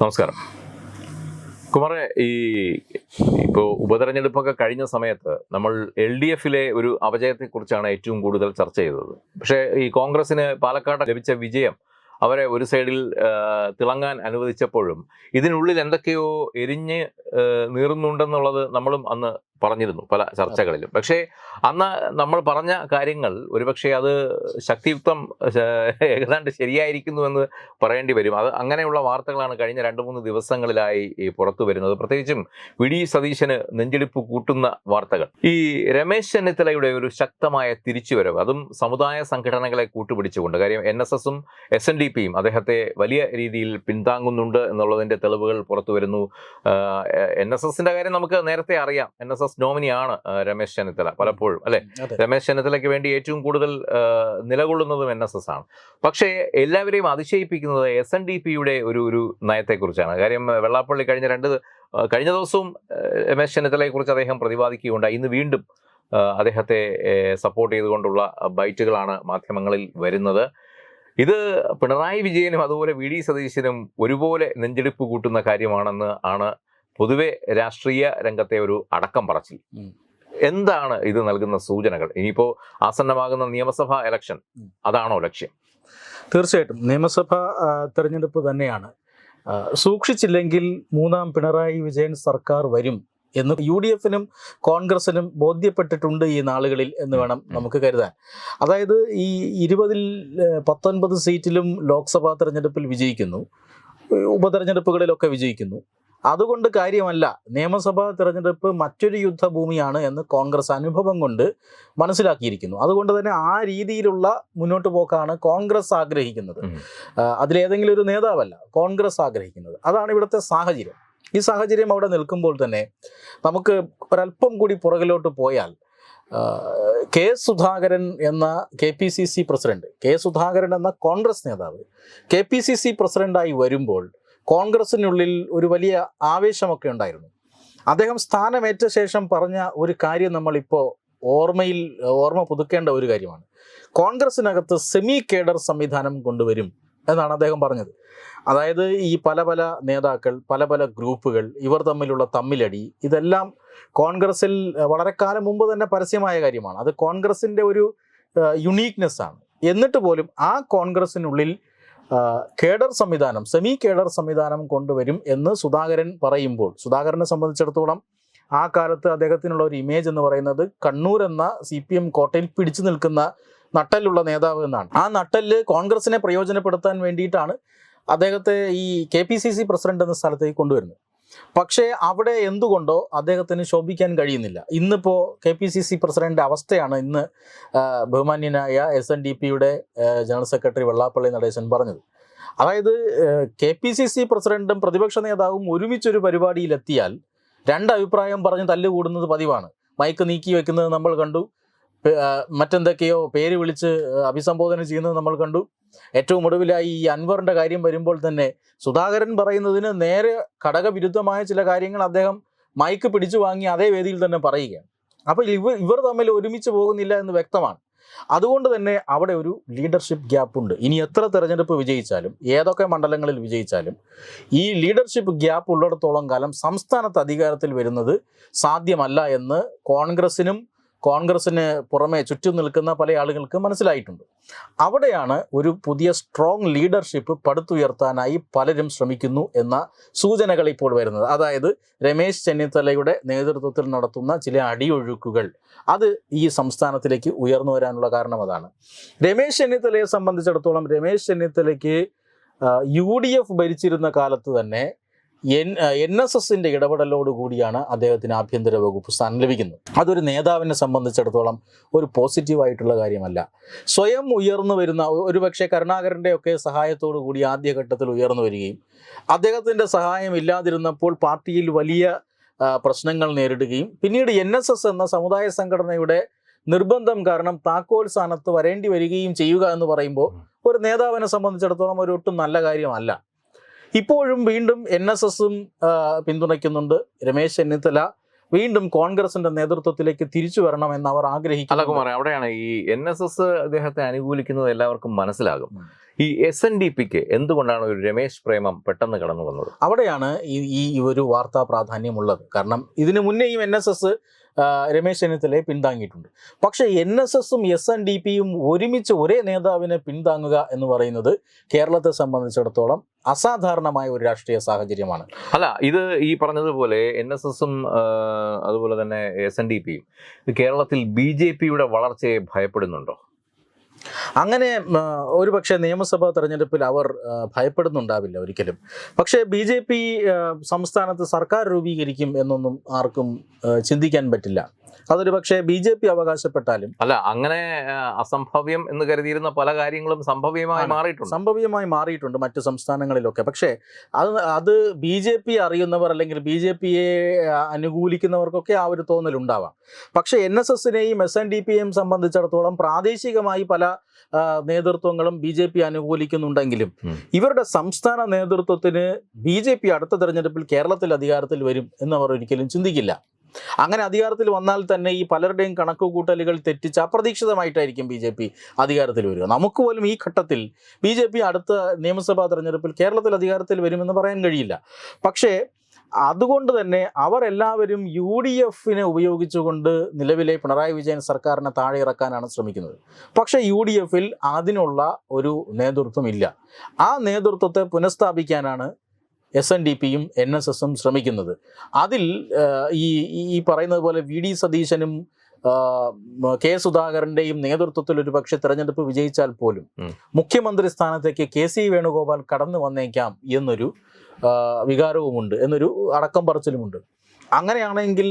നമസ്കാരം. കുമാറെ ഈ ഇപ്പോൾ ഉപതെരഞ്ഞെടുപ്പൊക്കെ കഴിഞ്ഞ സമയത്ത് നമ്മൾ എൽ ഡി എഫിലെ ഒരു അപജയത്തെക്കുറിച്ചാണ് ഏറ്റവും കൂടുതൽ ചർച്ച ചെയ്തത്. പക്ഷേ ഈ കോൺഗ്രസിന് പാലക്കാട് ലഭിച്ച വിജയം അവരെ ഒരു സൈഡിൽ തിളങ്ങാൻ അനുവദിച്ചപ്പോഴും ഇതിനുള്ളിൽ എന്തൊക്കെയോ എരിഞ്ഞ് നീറുന്നുണ്ടെന്നുള്ളത് നമ്മളും അന്ന് പറഞ്ഞിരുന്നു പല ചർച്ചകളിലും. പക്ഷേ അന്ന് നമ്മൾ പറഞ്ഞ കാര്യങ്ങൾ ഒരുപക്ഷെ അത് ശക്തിയുക്തം ഏതാണ്ട് ശരിയായിരിക്കുന്നു എന്ന് പറയേണ്ടി വരും. അത് അങ്ങനെയുള്ള വാർത്തകളാണ് കഴിഞ്ഞ രണ്ട് മൂന്ന് ദിവസങ്ങളിലായി ഈ പുറത്തു വരുന്നത്. പ്രത്യേകിച്ചും വി. ഡി. സതീശന് നെഞ്ചെടുപ്പ് കൂട്ടുന്ന വാർത്തകൾ. ഈ രമേശ് ചെന്നിത്തലയുടെ ഒരു ശക്തമായ തിരിച്ചുവരവ് അതും സമുദായ സംഘടനകളെ കൂട്ടുപിടിച്ചുകൊണ്ട് കാര്യം എൻ എസ് എസും എസ് എൻ ഡി പിയും അദ്ദേഹത്തെ വലിയ രീതിയിൽ പിന്താങ്ങുന്നുണ്ട് എന്നുള്ളതിന്റെ തെളിവുകൾ പുറത്തു വരുന്നു. എൻ എസ് എസിന്റെ കാര്യം നമുക്ക് നേരത്തെ അറിയാം. എൻ എസ് എസ് നോമിനിയാണ് രമേശ് ചെന്നിത്തല പലപ്പോഴും അല്ലെ? രമേശ് ചെന്നിത്തലയ്ക്ക് വേണ്ടി ഏറ്റവും കൂടുതൽ നിലകൊള്ളുന്നതും എൻ എസ് എസ് ആണ്. പക്ഷേ എല്ലാവരെയും അതിശയിപ്പിക്കുന്നത് എസ് എൻ ഡി പിയുടെ ഒരു ഒരു നയത്തെക്കുറിച്ചാണ്. കാര്യം വെള്ളാപ്പള്ളി കഴിഞ്ഞ രണ്ട് കഴിഞ്ഞ ദിവസവും രമേശ് ചെന്നിത്തലയെ കുറിച്ച് അദ്ദേഹം പ്രതിപാദിക്കുകയുണ്ടായി. ഇന്ന് വീണ്ടും അദ്ദേഹത്തെ സപ്പോർട്ട് ചെയ്തുകൊണ്ടുള്ള ബൈറ്റുകളാണ് മാധ്യമങ്ങളിൽ വരുന്നത്. ഇത് പിണറായി വിജയനും അതുപോലെ വി ഡി സതീശനും ഒരുപോലെ നെഞ്ചെടുപ്പ് കൂട്ടുന്ന കാര്യമാണെന്ന് ആണ് പൊതുവെ രാഷ്ട്രീയ രംഗത്തെ ഒരു അടക്കം പറച്ചിൽ. എന്താണ് ഇത് നൽകുന്ന സൂചനകൾ? ഇനിയിപ്പോ ആസന്നമാകുന്ന നിയമസഭാ ഇലക്ഷൻ അതാണോ ലക്ഷ്യം? തീർച്ചയായിട്ടും. നിയമസഭ തെരഞ്ഞെടുപ്പ് തന്നെയാണ്. സൂക്ഷിച്ചില്ലെങ്കിൽ മൂന്നാം പിണറായി വിജയൻ സർക്കാർ വരും എന്ന് യു ഡി എഫിനും കോൺഗ്രസിനും ബോധ്യപ്പെട്ടിട്ടുണ്ട് ഈ നാളുകളിൽ എന്ന് വേണം നമുക്ക് കരുതാൻ. അതായത് ഈ ഇരുപതിൽ പത്തൊൻപത് സീറ്റിലും ലോക്സഭാ തെരഞ്ഞെടുപ്പിൽ വിജയിക്കുന്നു. ഉപതെരഞ്ഞെടുപ്പുകളിലൊക്കെ വിജയിക്കുന്നു. അതുകൊണ്ട് കാര്യമല്ല. നിയമസഭാ തിരഞ്ഞെടുപ്പ് മറ്റൊരു യുദ്ധഭൂമിയാണ് എന്ന് കോൺഗ്രസ് അനുഭവം കൊണ്ട് മനസ്സിലാക്കിയിരിക്കുന്നു. അതുകൊണ്ട് തന്നെ ആ രീതിയിലുള്ള മുന്നോട്ട് പോക്കാണ് കോൺഗ്രസ് ആഗ്രഹിക്കുന്നത്. അതിലേതെങ്കിലും ഒരു നേതാവല്ല കോൺഗ്രസ് ആഗ്രഹിക്കുന്നത്. അതാണ് ഇവിടുത്തെ സാഹചര്യം. ഈ സാഹചര്യം അവിടെ നിൽക്കുമ്പോൾ തന്നെ നമുക്ക് ഒരല്പം കൂടി പുറകിലോട്ട് പോയാൽ കെ സുധാകരൻ എന്ന K P C C president K Sudhakaran എന്ന കോൺഗ്രസ് നേതാവ് കെ പി സി സി പ്രസിഡന്റായി വരുമ്പോൾ കോൺഗ്രസിനുള്ളിൽ ഒരു വലിയ ആവേശമൊക്കെ ഉണ്ടായിരുന്നു. അദ്ദേഹം സ്ഥാനമേറ്റ ശേഷം പറഞ്ഞ ഒരു കാര്യം നമ്മളിപ്പോൾ ഓർമ്മയിൽ ഓർമ്മ പുതുക്കേണ്ട ഒരു കാര്യമാണ്. കോൺഗ്രസിനകത്ത് സെമി കേഡർ സംവിധാനം കൊണ്ടുവരും എന്നാണ് അദ്ദേഹം പറഞ്ഞത്. അതായത് ഈ പല പല നേതാക്കൾ പല പല ഗ്രൂപ്പുകൾ ഇവർ തമ്മിലുള്ള തമ്മിലടി ഇതെല്ലാം കോൺഗ്രസിൽ വളരെ കാലം മുമ്പ് തന്നെ പരസ്യമായ കാര്യമാണ്. അത് കോൺഗ്രസിന്റെ ഒരു യുണീക്നെസ് ആണ്. എന്നിട്ട് പോലും ആ കോൺഗ്രസിനുള്ളിൽ കേഡർ സംവിധാനം സെമി കേഡർ സംവിധാനം കൊണ്ടുവരും എന്ന് സുധാകരൻ പറയുമ്പോൾ സുധാകരനെ സംബന്ധിച്ചിടത്തോളം ആ കാലത്ത് അദ്ദേഹത്തിനുള്ള ഒരു ഇമേജ് എന്ന് പറയുന്നത് കണ്ണൂർ എന്ന സി പി എം കോട്ടയിൽ പിടിച്ചു നിൽക്കുന്ന നട്ടലുള്ള നേതാവ് എന്നാണ്. ആ നട്ടൽ കോൺഗ്രസിനെ പ്രയോജനപ്പെടുത്താൻ വേണ്ടിയിട്ടാണ് അദ്ദേഹത്തെ ഈ K P C C president എന്ന സ്ഥലത്തേക്ക് കൊണ്ടുവരുന്നത്. പക്ഷേ അവിടെ എന്തുകൊണ്ടോ അദ്ദേഹത്തിന് ശോഭിക്കാൻ കഴിയുന്നില്ല. ഇന്നിപ്പോൾ K P C C president അവസ്ഥയാണ് ഇന്ന് ബഹുമാന്യനായ എസ് എൻ ഡി പിയുടെ ജനറൽ സെക്രട്ടറി വെള്ളാപ്പള്ളി നടേശൻ പറഞ്ഞത്. അതായത് കെ പി സി സി പ്രസിഡന്റും പ്രതിപക്ഷ നേതാവും ഒരുമിച്ചൊരു പരിപാടിയിലെത്തിയാൽ രണ്ട് അഭിപ്രായം പറഞ്ഞ് തല്ലുകൂടുന്നത് പതിവാണ്. മൈക്ക് നീക്കി വെക്കുന്നത് നമ്മൾ കണ്ടു. മറ്റെന്തൊക്കെയോ പേര് വിളിച്ച് അഭിസംബോധന ചെയ്യുന്നത് നമ്മൾ കണ്ടു. ഏറ്റവും ഒടുവിലായി ഈ അൻവറിന്റെ കാര്യം വരുമ്പോൾ തന്നെ സുധാകരൻ പറയുന്നതിന് നേരെ ഘടകവിരുദ്ധമായ ചില കാര്യങ്ങൾ അദ്ദേഹം മൈക്ക് പിടിച്ചു വാങ്ങി അതേ വേദിയിൽ തന്നെ പറയുകയാണ്. അപ്പോൾ ഇവർ ഇവർ തമ്മിൽ ഒരുമിച്ച് പോകുന്നില്ല എന്ന് വ്യക്തമാണ്. അതുകൊണ്ട് തന്നെ അവിടെ ഒരു ലീഡർഷിപ്പ് ഗ്യാപ്പ് ഉണ്ട്. ഇനി എത്ര തെരഞ്ഞെടുപ്പ് വിജയിച്ചാലും ഏതൊക്കെ മണ്ഡലങ്ങളിൽ വിജയിച്ചാലും ഈ ലീഡർഷിപ്പ് ഗ്യാപ്പ് ഉള്ളിടത്തോളം കാലം സംസ്ഥാനത്ത് അധികാരത്തിൽ വരുന്നത് സാധ്യമല്ല എന്ന് കോൺഗ്രസിനും കോൺഗ്രസിന് പുറമെ ചുറ്റും നിൽക്കുന്ന പല ആളുകൾക്ക് മനസ്സിലായിട്ടുണ്ട്. അവിടെയാണ് ഒരു പുതിയ സ്ട്രോങ് ലീഡർഷിപ്പ് പടുത്തുയർത്താനായി പലരും ശ്രമിക്കുന്നു എന്ന സൂചനകൾ ഇപ്പോൾ വരുന്നത്. അതായത് രമേശ് ചെന്നിത്തലയുടെ നേതൃത്വത്തിൽ നടത്തുന്ന ചില അടിയൊഴുക്കുകൾ. അത് ഈ സംസ്ഥാനത്തിലേക്ക് ഉയർന്നു വരാനുള്ള കാരണം അതാണ്. രമേശ് ചെന്നിത്തലയെ സംബന്ധിച്ചിടത്തോളം രമേശ് ചെന്നിത്തലയ്ക്ക് യു ഡി എഫ് ഭരിച്ചിരുന്ന കാലത്ത് തന്നെ എൻ എൻ എസ് എസിന്റെ ഇടപെടലോടുകൂടിയാണ് അദ്ദേഹത്തിന് ആഭ്യന്തര വകുപ്പ് സ്ഥാനം ലഭിക്കുന്നത് അതൊരു നേതാവിനെ സംബന്ധിച്ചിടത്തോളം ഒരു പോസിറ്റീവായിട്ടുള്ള കാര്യമല്ല. സ്വയം ഉയർന്നു വരുന്ന ഒരുപക്ഷെ കരുണാകരന്റെ ഒക്കെ സഹായത്തോടു കൂടി ആദ്യഘട്ടത്തിൽ ഉയർന്നു വരികയും അദ്ദേഹത്തിന്റെ സഹായം ഇല്ലാതിരുന്നപ്പോൾ പാർട്ടിയിൽ വലിയ പ്രശ്നങ്ങൾ നേരിടുകയും പിന്നീട് എൻ എസ് എസ് എന്ന സമുദായ സംഘടനയുടെ നിർബന്ധം കാരണം താക്കോൽ സ്ഥാനത്ത് വരേണ്ടി വരികയും ചെയ്യുക എന്ന് പറയുമ്പോൾ ഒരു നേതാവിനെ സംബന്ധിച്ചിടത്തോളം ഒരു ഒട്ടും നല്ല കാര്യമല്ല. ഇപ്പോഴും വീണ്ടും എൻ എസ് എസും പിന്തുണയ്ക്കുന്നുണ്ട്. രമേശ് ചെന്നിത്തല വീണ്ടും കോൺഗ്രസിന്റെ നേതൃത്വത്തിലേക്ക് തിരിച്ചു വരണം എന്ന് അവർ അല്ല ആഗ്രഹിക്കുന്നു കുമാർ അവിടെയാണ് ഈ എൻ എസ് എസ് അദ്ദേഹത്തെ അനുകൂലിക്കുന്നത് എല്ലാവർക്കും മനസ്സിലാകും. ഈ എസ് എൻ ഡി പിക്ക് എന്തുകൊണ്ടാണ് ഒരു രമേശ് പ്രേമം പെട്ടെന്ന് കടന്നു വന്നത് അവിടെയാണ് ഈ ഈ ഒരു വാർത്താ പ്രാധാന്യമുള്ളത്. കാരണം ഇതിനു മുന്നേയും എൻ എസ് എസ് രമേശ് ചെന്നിത്തലയെ പിന്താങ്ങിയിട്ടുണ്ട്. പക്ഷേ എൻ എസ് എസും എസ് എൻ ഡി പിയും ഒരുമിച്ച് ഒരേ നേതാവിനെ പിന്താങ്ങുക എന്ന് പറയുന്നത് കേരളത്തെ സംബന്ധിച്ചിടത്തോളം അസാധാരണമായ ഒരു രാഷ്ട്രീയ സാഹചര്യമാണ്. അല്ല ഇത് ഈ പറഞ്ഞതുപോലെ എൻ എസ് എസും അതുപോലെ തന്നെ എസ് എൻ ഡി പിയും കേരളത്തിൽ ബി ജെ പിയുടെ വളർച്ചയെ ഭയപ്പെടുന്നുണ്ടോ? അങ്ങനെ ഒരു പക്ഷേ നിയമസഭാ തെരഞ്ഞെടുപ്പിൽ അവർ ഭയപ്പെടുന്നുണ്ടാവില്ല ഒരിക്കലും. പക്ഷേ ബി ജെ പി സംസ്ഥാനത്ത് സർക്കാർ രൂപീകരിക്കും എന്നൊന്നും ആർക്കും ചിന്തിക്കാൻ പറ്റില്ല. അതൊരു പക്ഷേ ബി ജെ പി അവകാശപ്പെട്ടാലും. അല്ല അങ്ങനെ അസംഭവ്യം എന്ന് കരുതിയിരുന്ന പല കാര്യങ്ങളും സംഭവ്യമായി മാറിയിട്ടുണ്ട്. സംഭവ്യമായി മാറിയിട്ടുണ്ട് മറ്റു സംസ്ഥാനങ്ങളിലൊക്കെ. പക്ഷേ അത് അത് ബി ജെ പി അറിയുന്നവർ അല്ലെങ്കിൽ ബി ജെ പിയെ അനുകൂലിക്കുന്നവർക്കൊക്കെ ആ ഒരു തോന്നലുണ്ടാവാം. പക്ഷേ എൻ എസ് എസിനെയും എസ് എൻ ഡി പിയെയും സംബന്ധിച്ചിടത്തോളം പ്രാദേശികമായി പല നേതൃത്വങ്ങളും ബി ജെ പി അനുകൂലിക്കുന്നുണ്ടെങ്കിലും ഇവരുടെ സംസ്ഥാന നേതൃത്വത്തിന് ബി ജെ പി അടുത്ത തെരഞ്ഞെടുപ്പിൽ കേരളത്തിൽ അധികാരത്തിൽ വരും എന്നവർ ഒരിക്കലും ചിന്തിക്കില്ല. അങ്ങനെ അധികാരത്തിൽ വന്നാൽ തന്നെ ഈ പലരുടെയും കണക്കുകൂട്ടലുകൾ തെറ്റിച്ച് അപ്രതീക്ഷിതമായിട്ടായിരിക്കും ബി ജെ പി അധികാരത്തിൽ വരിക. നമുക്ക് പോലും ഈ ഘട്ടത്തിൽ ബി ജെ പി അടുത്ത നിയമസഭാ തെരഞ്ഞെടുപ്പിൽ കേരളത്തിൽ അധികാരത്തിൽ വരുമെന്ന് പറയാൻ കഴിയില്ല. പക്ഷേ അതുകൊണ്ട് തന്നെ അവർ എല്ലാവരും യു ഡി എഫിനെ ഉപയോഗിച്ചുകൊണ്ട് നിലവിലെ പിണറായി വിജയൻ സർക്കാരിനെ താഴെ ഇറക്കാനാണ് ശ്രമിക്കുന്നത്. പക്ഷേ യു ഡി എഫിൽ അതിനുള്ള ഒരു നേതൃത്വം ഇല്ല. ആ നേതൃത്വത്തെ പുനഃസ്ഥാപിക്കാനാണ് എസ് എൻ ഡി പിയും എൻ എസ് എസും ശ്രമിക്കുന്നത്. അതിൽ ഈ ഈ- പറയുന്നത് പോലെ വി ഡി സതീശനും കെ സുധാകരന്റെയും നേതൃത്വത്തിൽ ഒരു പക്ഷേ തെരഞ്ഞെടുപ്പ് വിജയിച്ചാൽ പോലും മുഖ്യമന്ത്രി സ്ഥാനത്തേക്ക് കെ സി വേണുഗോപാൽ കടന്നു വന്നേക്കാം എന്നൊരു വികാരവുമുണ്ട് എന്നൊരു അടക്കം പറച്ചിലുമുണ്ട്. അങ്ങനെയാണെങ്കിൽ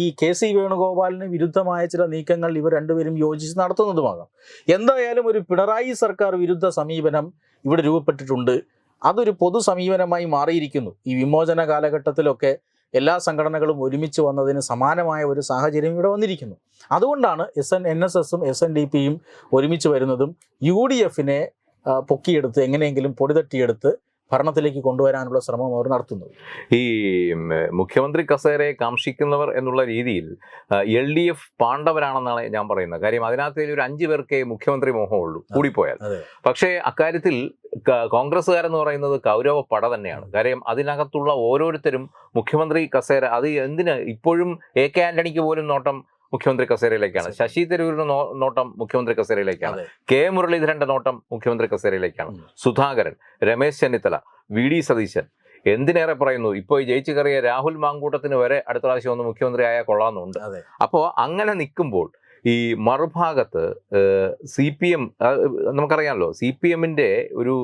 ഈ കെ സി വേണുഗോപാലിന് വിരുദ്ധമായ ചില നീക്കങ്ങൾ ഇവർ രണ്ടുപേരും യോജിച്ച് നടത്തുന്നതുമാകാം. എന്തായാലും ഒരു പിണറായി സർക്കാർ വിരുദ്ധ സമീപനം ഇവിടെ രൂപപ്പെട്ടിട്ടുണ്ട്. അതൊരു പൊതു സമീപനമായി മാറിയിരിക്കുന്നു. ഈ വിമോചന കാലഘട്ടത്തിലൊക്കെ എല്ലാ സംഘടനകളും ഒരുമിച്ച് വന്നതിന് സമാനമായ ഒരു സാഹചര്യം ഇവിടെ വന്നിരിക്കുന്നു. അതുകൊണ്ടാണ് എസ് എൻ എൻ എസ് എസും എസ് എൻ ഡി പിയും ഒരുമിച്ച് വരുന്നതും യു ഡി എഫിനെ പൊക്കിയെടുത്ത് എങ്ങനെയെങ്കിലും പൊടിതട്ടിയെടുത്ത് ഭരണത്തിലേക്ക് കൊണ്ടുവരാനുള്ള ശ്രമം അവർ നടത്തുന്നത് ഈ മുഖ്യമന്ത്രി കസേരയെ കാംഷിക്കുന്നവർ എന്നുള്ള രീതിയിൽ എൽ ഡി എഫ് പാണ്ഡവരാണെന്നാണ് ഞാൻ പറയുന്നത്. കാര്യം അതിനകത്ത് ഒരു അഞ്ചു പേർക്കേ മുഖ്യമന്ത്രി മോഹമുള്ളൂ കൂടിപ്പോയാൽ. പക്ഷേ അക്കാര്യത്തിൽ കോൺഗ്രസ്സുകാരെന്ന് പറയുന്നത് കൗരവ പട തന്നെയാണ് കാര്യം അതിനകത്തുള്ള ഓരോരുത്തരും മുഖ്യമന്ത്രി കസേര അത് എന്തിന് ഇപ്പോഴും എ കെ ആന്റണിക്ക് പോലും നോട്ടം മുഖ്യമന്ത്രി കസേരയിലേക്കാണ്. ശശി തരൂരിന്റെ നോട്ടം മുഖ്യമന്ത്രി കസേരയിലേക്കാണ്. കെ മുരളീധരന്റെ നോട്ടം മുഖ്യമന്ത്രി കസേരയിലേക്കാണ്. സുധാകരൻ രമേശ് ചെന്നിത്തല വി ഡി സതീശൻ എന്തിനേറെ പറയുന്നു? ഇപ്പോൾ ഈ ജയിച്ചു കയറിയ രാഹുൽ മാങ്കൂട്ടത്തിന് വരെ അടുത്ത പ്രാവശ്യം ഒന്ന് മുഖ്യമന്ത്രി ആയാൽ കൊള്ളാമെന്നുണ്ട്. അപ്പോൾ അങ്ങനെ നിൽക്കുമ്പോൾ ഈ മറുഭാഗത്ത് സി പി എം നമുക്കറിയാമല്ലോ സി പി എമ്മിന്റെ ഒരു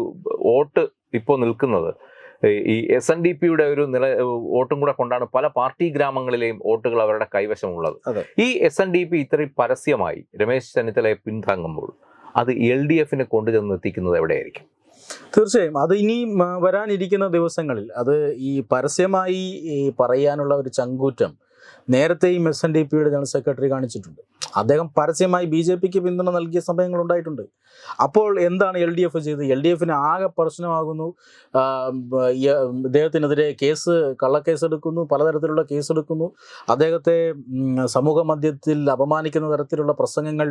വോട്ട് ഇപ്പോൾ നിൽക്കുന്നത് ഈ എസ് എൻ ഡി പിയുടെ ഒരു നില വോട്ടും കൂടെ കൊണ്ടാണ് പല പാർട്ടി ഗ്രാമങ്ങളിലെയും വോട്ടുകൾ അവരുടെ കൈവശമുള്ളത്. ഈ എസ് എൻ ഡി പി ഇത്രയും പരസ്യമായി രമേശ് ചെന്നിത്തലയെ പിന്താങ്ങുമ്പോൾ അത് എൽ ഡി എഫിനെ കൊണ്ടുചെന്ന് എത്തിക്കുന്നത് എവിടെയായിരിക്കും? തീർച്ചയായും. അത് ഇനി വരാനിരിക്കുന്ന ദിവസങ്ങളിൽ അത് ഈ പരസ്യമായി പറയാനുള്ള ഒരു ചങ്കൂറ്റം നേരത്തെയും എസ് എൻ ഡി പിയുടെ ജനറൽ സെക്രട്ടറി കാണിച്ചിട്ടുണ്ട്. അദ്ദേഹം പരസ്യമായി ബി ജെ പിക്ക് പിന്തുണ നൽകിയ സമയങ്ങൾ ഉണ്ടായിട്ടുണ്ട്. അപ്പോൾ എന്താണ് എൽ ഡി എഫ് ചെയ്തത്? എൽ ഡി എഫിന് ആകെ പ്രശ്നമാകുന്നു. അദ്ദേഹത്തിനെതിരെ കേസ് കള്ളക്കേസ് എടുക്കുന്നു പലതരത്തിലുള്ള കേസ് എടുക്കുന്നു അദ്ദേഹത്തെ സമൂഹ മധ്യത്തിൽ അപമാനിക്കുന്ന തരത്തിലുള്ള പ്രസംഗങ്ങൾ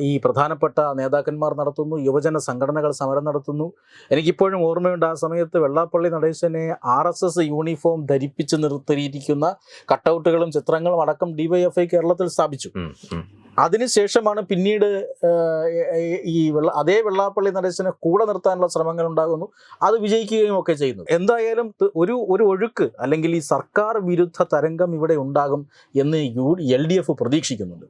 ഈ പ്രധാനപ്പെട്ട നേതാക്കന്മാർ നടത്തുന്നു യുവജന സംഘടനകൾ സമരം നടത്തുന്നു എനിക്കിപ്പോഴും ഓർമ്മയുണ്ട് ആ സമയത്ത് വെള്ളാപ്പള്ളി നടേശനെ ആർ എസ് എസ് യൂണിഫോം ധരിപ്പിച്ച് നിർത്തിയിരിക്കുന്ന കട്ടൗട്ടുകളും ചിത്രങ്ങളും അടക്കം ഡിവൈഎഫ്ഐ കേരളത്തിൽ സ്ഥാപിച്ചു. അതിനുശേഷമാണ് പിന്നീട് ഈ വെള്ള അതേ വെള്ളാപ്പള്ളി നടേശനെ കൂടെ നിർത്താനുള്ള ശ്രമങ്ങൾ ഉണ്ടാകുന്നു. അത് വിജയിക്കുകയും ഒക്കെ ചെയ്യുന്നു. എന്തായാലും ഒരു ഒരു ഒഴുക്ക് അല്ലെങ്കിൽ ഈ സർക്കാർ വിരുദ്ധ തരംഗം ഇവിടെ ഉണ്ടാകും എന്ന് യു എൽ ഡി എഫ് പ്രതീക്ഷിക്കുന്നുണ്ട്.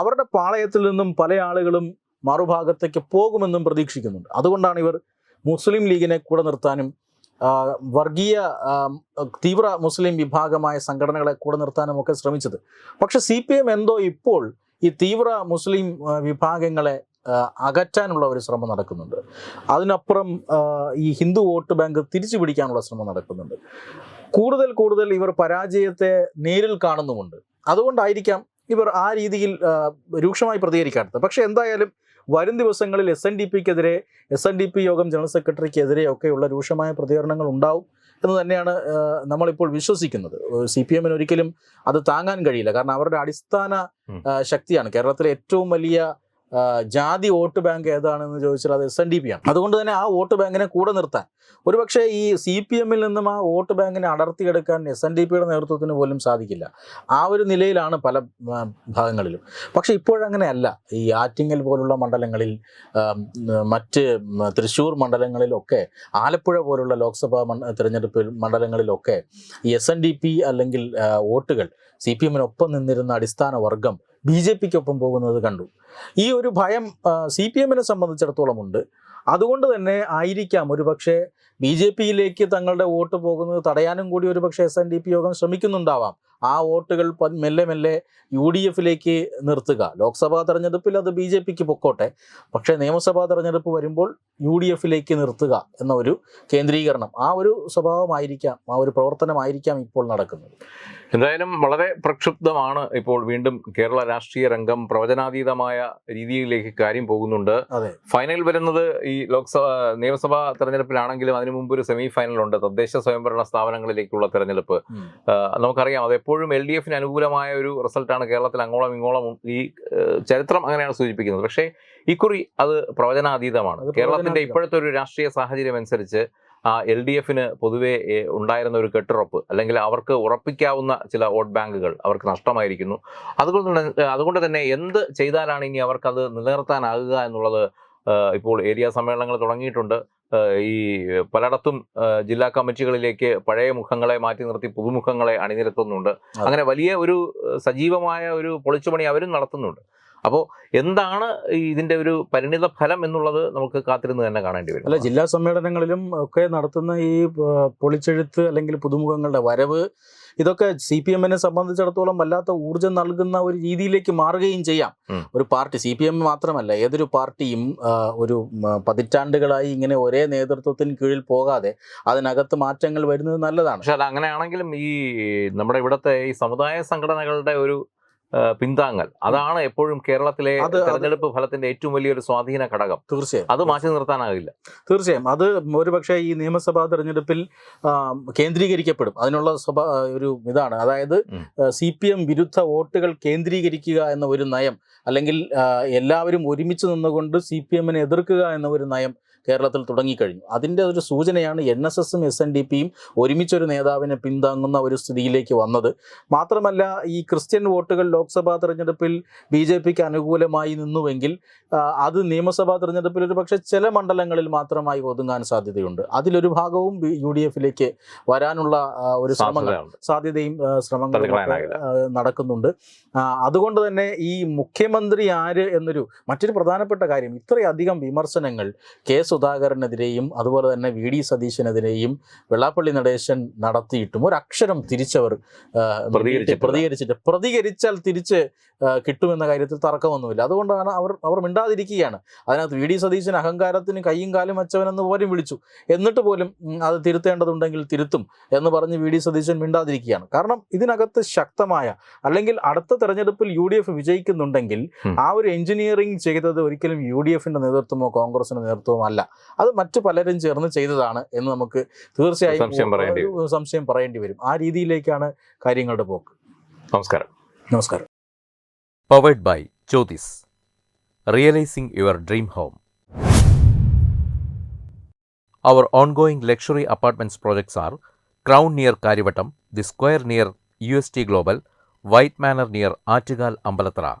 അവരുടെ പാളയത്തിൽ നിന്നും പല ആളുകളും മറുഭാഗത്തേക്ക് പോകുമെന്നും പ്രതീക്ഷിക്കുന്നുണ്ട്. അതുകൊണ്ടാണ് ഇവർ മുസ്ലിം ലീഗിനെ കൂടെ നിർത്താനും വർഗീയ തീവ്ര മുസ്ലിം വിഭാഗമായ സംഘടനകളെ കൂടെ നിർത്താനും ഒക്കെ ശ്രമിച്ചത്. പക്ഷെ സി പി എം എന്തോ ഇപ്പോൾ ഈ തീവ്ര മുസ്ലിം വിഭാഗങ്ങളെ അകറ്റാനുള്ള ഒരു ശ്രമം നടക്കുന്നുണ്ട്. അതിനപ്പുറം ഈ ഹിന്ദു വോട്ട് ബാങ്ക് തിരിച്ചു പിടിക്കാനുള്ള ശ്രമം നടക്കുന്നുണ്ട്. കൂടുതൽ കൂടുതൽ ഇവർ പരാജയത്തെ നേരിൽ കാണുന്നുമുണ്ട്. അതുകൊണ്ടായിരിക്കാം ഇവർ ആ രീതിയിൽ രൂക്ഷമായി പ്രതികരിക്കാത്തത്. പക്ഷേ എന്തായാലും വരും ദിവസങ്ങളിൽ എസ് എൻ ഡി പിക്കെതിരെ S N D P Yogam general സെക്രട്ടറിക്കെതിരെ ഒക്കെയുള്ള രൂക്ഷമായ പ്രതികരണങ്ങൾ ഉണ്ടാവും. എന്ന് തന്നെയാണ് നമ്മളിപ്പോൾ വിശ്വസിക്കുന്നത്. സി പി എമ്മിന് ഒരിക്കലും അത് താങ്ങാൻ കഴിയില്ല. കാരണം അവരുടെ അടിസ്ഥാന ശക്തിയാണ്. കേരളത്തിലെ ഏറ്റവും വലിയ ജാതി വോട്ട് ബാങ്ക് ഏതാണെന്ന് ചോദിച്ചാൽ അത് എസ് എൻ ഡി പി ആണ്. അതുകൊണ്ട് തന്നെ ആ വോട്ട് ബാങ്കിനെ കൂടെ നിർത്താൻ. ഒരുപക്ഷെ ഈ സി പി എമ്മിൽ നിന്നും ആ വോട്ട് ബാങ്കിനെ അടർത്തിയെടുക്കാൻ എസ് എൻ ഡി പിയുടെ നേതൃത്വത്തിന് പോലും സാധിക്കില്ല. ആ ഒരു നിലയിലാണ് പല ഭാഗങ്ങളിലും. പക്ഷേ ഇപ്പോഴങ്ങനെയല്ല. ഈ ആറ്റിങ്ങൽ പോലുള്ള മണ്ഡലങ്ങളിൽ മറ്റ് തൃശ്ശൂർ മണ്ഡലങ്ങളിലൊക്കെ ആലപ്പുഴ പോലുള്ള ലോക്സഭാ തിരഞ്ഞെടുപ്പ് മണ്ഡലങ്ങളിലൊക്കെ എസ് എൻ ഡി പി അല്ലെങ്കിൽ വോട്ടുകൾ സി പി എമ്മിനൊപ്പം നിന്നിരുന്ന അടിസ്ഥാന വർഗം ബി ജെ പിക്കൊപ്പം പോകുന്നത് കണ്ടു. ഈ ഒരു ഭയം സി പി എമ്മിനെ സംബന്ധിച്ചിടത്തോളം ഉണ്ട്. അതുകൊണ്ട് തന്നെ ആയിരിക്കാം ഒരുപക്ഷെ ബി ജെ പിയിലേക്ക് തങ്ങളുടെ വോട്ട് പോകുന്നത് തടയാനും കൂടി ഒരുപക്ഷെ എസ് എൻ ഡി പി യോഗം ശ്രമിക്കുന്നുണ്ടാവാം. ആ വോട്ടുകൾ മെല്ലെ മെല്ലെ യു ഡി എഫിലേക്ക് നിർത്തുക. ലോക്സഭാ തെരഞ്ഞെടുപ്പിൽ അത് ബി ജെ പിക്ക് പൊക്കോട്ടെ. പക്ഷേ നിയമസഭാ തെരഞ്ഞെടുപ്പ് വരുമ്പോൾ യു ഡി എഫിലേക്ക് നിർത്തുക എന്ന ഒരു കേന്ദ്രീകരണം ആ ഒരു സ്വഭാവമായിരിക്കാം ആ ഒരു പ്രവർത്തനമായിരിക്കാം ഇപ്പോൾ നടക്കുന്നത്. എന്തായാലും വളരെ പ്രക്ഷുബ്ധമാണ് ഇപ്പോൾ വീണ്ടും കേരള രാഷ്ട്രീയ രംഗം പ്രവചനാതീതമായ രീതിയിലേക്ക് കാര്യം പോകുന്നുണ്ട്. ഫൈനൽ വരുന്നത് ഈ ലോക്സഭ നിയമസഭാ തെരഞ്ഞെടുപ്പിലാണെങ്കിലും അതിനു മുമ്പ് ഒരു സെമി ഫൈനൽ ഉണ്ട്. തദ്ദേശ സ്വയംഭരണ സ്ഥാപനങ്ങളിലേക്കുള്ള തെരഞ്ഞെടുപ്പ്. നമുക്കറിയാം അത് എപ്പോഴും എൽ ഡി എഫിന് അനുകൂലമായ ഒരു റിസൾട്ടാണ് കേരളത്തിൽ അങ്ങോളം ഇങ്ങോളം ഈ ചരിത്രം അങ്ങനെയാണ് സൂചിപ്പിക്കുന്നത്. പക്ഷേ ഇക്കുറി അത് പ്രവചനാതീതമാണ്. കേരളത്തിന്റെ ഇപ്പോഴത്തെ ഒരു രാഷ്ട്രീയ സാഹചര്യം അനുസരിച്ച് എൽ ഡി എഫിന് പൊതുവെ ഉണ്ടായിരുന്ന ഒരു കെട്ടുറപ്പ് അല്ലെങ്കിൽ അവർക്ക് ഉറപ്പിക്കാവുന്ന ചില വോട്ട് ബാങ്കുകൾ അവർക്ക് നഷ്ടമായിരിക്കുന്നു. അതുകൊണ്ട് അതുകൊണ്ട് തന്നെ എന്ത് ചെയ്താലാണ് ഇനി അവർക്കത് നിലനിർത്താനാകുക എന്നുള്ളത് ഇപ്പോൾ ഏരിയ സമ്മേളനങ്ങൾ തുടങ്ങിയിട്ടുണ്ട്. ഈ പലയിടത്തും ജില്ലാ കമ്മിറ്റികളിലേക്ക് പഴയ മുഖങ്ങളെ മാറ്റി നിർത്തി പുതുമുഖങ്ങളെ അണിനിരത്തുന്നുണ്ട്. അങ്ങനെ വലിയ ഒരു സജീവമായ ഒരു പൊളിച്ചുപണി അവരും നടത്തുന്നുണ്ട്. അപ്പോൾ എന്താണ് ഇതിന്റെ ഇതിന്റെ ഒരു പരിണിത ഫലം എന്നുള്ളത് നമുക്ക് കാത്തിരുന്ന് തന്നെ കാണേണ്ടി വരും. അല്ല ജില്ലാ സമ്മേളനങ്ങളിലും ഒക്കെ നടത്തുന്ന ഈ പൊളിച്ചെഴുത്ത് അല്ലെങ്കിൽ പുതുമുഖങ്ങളുടെ വരവ് ഇതൊക്കെ സി പി എമ്മിനെ സംബന്ധിച്ചിടത്തോളം വല്ലാത്ത ഊർജം നൽകുന്ന ഒരു രീതിയിലേക്ക് മാറുകയും ചെയ്യാം. ഒരു പാർട്ടി സി പി എം മാത്രമല്ല ഏതൊരു പാർട്ടിയും ഒരു പതിറ്റാണ്ടുകളായി ഇങ്ങനെ ഒരേ നേതൃത്വത്തിന് കീഴിൽ പോകാതെ അതിനകത്ത് മാറ്റങ്ങൾ വരുന്നത് നല്ലതാണ്. പക്ഷെ അത് അങ്ങനെയാണെങ്കിലും ഈ നമ്മുടെ ഇവിടുത്തെ ഈ സമുദായ സംഘടനകളുടെ ഒരു പിന്താങ്ങൽ അതാണ് എപ്പോഴും കേരളത്തിലെ തെരഞ്ഞെടുപ്പ് ഫലത്തിന്റെ ഏറ്റവും വലിയൊരു സ്വാധീന ഘടകം. തീർച്ചയായും. അത് മാറ്റി നിർത്താനാകില്ല. തീർച്ചയായും. അത് ഒരുപക്ഷെ ഈ നിയമസഭാ തെരഞ്ഞെടുപ്പിൽ കേന്ദ്രീകരിക്കപ്പെടും. അതിനുള്ള സ്വഭാ ഒരു ഇതാണ്. അതായത്. സി പി എം വിരുദ്ധ വോട്ടുകൾ കേന്ദ്രീകരിക്കുക എന്ന ഒരു നയം അല്ലെങ്കിൽ എല്ലാവരും ഒരുമിച്ച് നിന്നുകൊണ്ട് സി പി എമ്മിനെ എതിർക്കുക എന്ന ഒരു നയം കേരളത്തിൽ തുടങ്ങിക്കഴിഞ്ഞു. അതിന്റെ ഒരു സൂചനയാണ് എൻ എസ് എസും എസ് എൻ ഡി പിയും ഒരുമിച്ചൊരു നേതാവിനെ പിന്താങ്ങുന്ന ഒരു സ്ഥിതിയിലേക്ക് വന്നത്. മാത്രമല്ല ഈ ക്രിസ്ത്യൻ വോട്ടുകൾ ലോക്സഭാ തെരഞ്ഞെടുപ്പിൽ ബി ജെ പിക്ക് അനുകൂലമായി നിന്നുവെങ്കിൽ അത് നിയമസഭാ തെരഞ്ഞെടുപ്പിൽ ഒരു പക്ഷേ ചില മണ്ഡലങ്ങളിൽ മാത്രമായി ഒതുങ്ങാൻ സാധ്യതയുണ്ട്. അതിലൊരു ഭാഗവും യു ഡി എഫിലേക്ക് വരാനുള്ള ഒരു ശ്രമങ്ങൾ സാധ്യതയും ശ്രമങ്ങളും നടക്കുന്നുണ്ട്. അതുകൊണ്ട് തന്നെ ഈ മുഖ്യമന്ത്രി ആര് എന്നൊരു മറ്റൊരു പ്രധാനപ്പെട്ട കാര്യം ഇത്രയധികം വിമർശനങ്ങൾ കെ സുധാകരനെതിരെയും അതുപോലെ തന്നെ വി ഡി സതീശനെതിരെയും വെള്ളാപ്പള്ളി നടേശൻ നടത്തിയിട്ടും അക്ഷരം തിരിച്ചവർ. പ്രതികരിച്ചിട്ട് പ്രതികരിച്ചാൽ തിരിച്ച് കിട്ടുമെന്ന കാര്യത്തിൽ തർക്കമൊന്നുമില്ല. അതുകൊണ്ടാണ് അവർ അവർ മിണ്ടാതിരിക്കുകയാണ്. അതിനകത്ത് വി ഡി സതീശൻ അഹങ്കാരത്തിന് കൈയും കാലും വച്ചവനെന്ന് പോലും വിളിച്ചു. എന്നിട്ട് പോലും അത് തിരുത്തേണ്ടതുണ്ടെങ്കിൽ തിരുത്തും എന്ന് പറഞ്ഞ് വി ഡി സതീശൻ മിണ്ടാതിരിക്കുകയാണ്. കാരണം ഇതിനകത്ത് ശക്തമായ അല്ലെങ്കിൽ അടുത്ത തെരഞ്ഞെടുപ്പിൽ യു ഡി എഫ് വിജയിക്കുന്നുണ്ടെങ്കിൽ ആ ഒരു എഞ്ചിനീയറിംഗ് ചെയ്തത് ഒരിക്കലും യു ഡി എഫിന്റെ നേതൃത്വമോ കോൺഗ്രസിന്റെ നേതൃത്വമോ അല്ല. അത് മറ്റു പലരും ചേർന്ന് ചെയ്തതാണ് എന്ന് നമുക്ക് തീർച്ചയായും സംശയം പറയേണ്ടി ഒരു സംശയം പറയേണ്ടി വരും ആ രീതിയിലേക്കാണ് കാര്യങ്ങളുടെ പോക്ക് നമസ്കാരം നമസ്കാരം powered by Jyothis realising your dream home Our ongoing luxury apartments projects are Crown near Karivattam, The Square near UST Global, White Manor near Artigal Ambalatra,